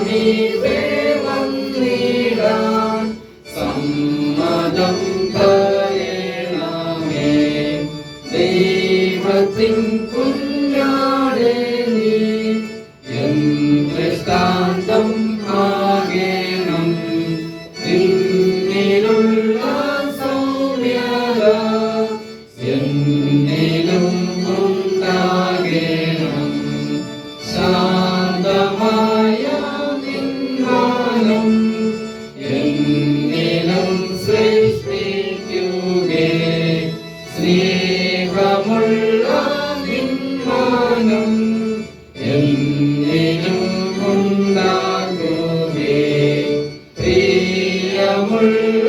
സമീപേ വന്നിടാൻ സമ്മതം തരണമേ ദൈവത്തിൻ പുല്ല നിന്മാനം എന്നിലും ഉണ്ടാകുമേ. പ്രിയമുള്ള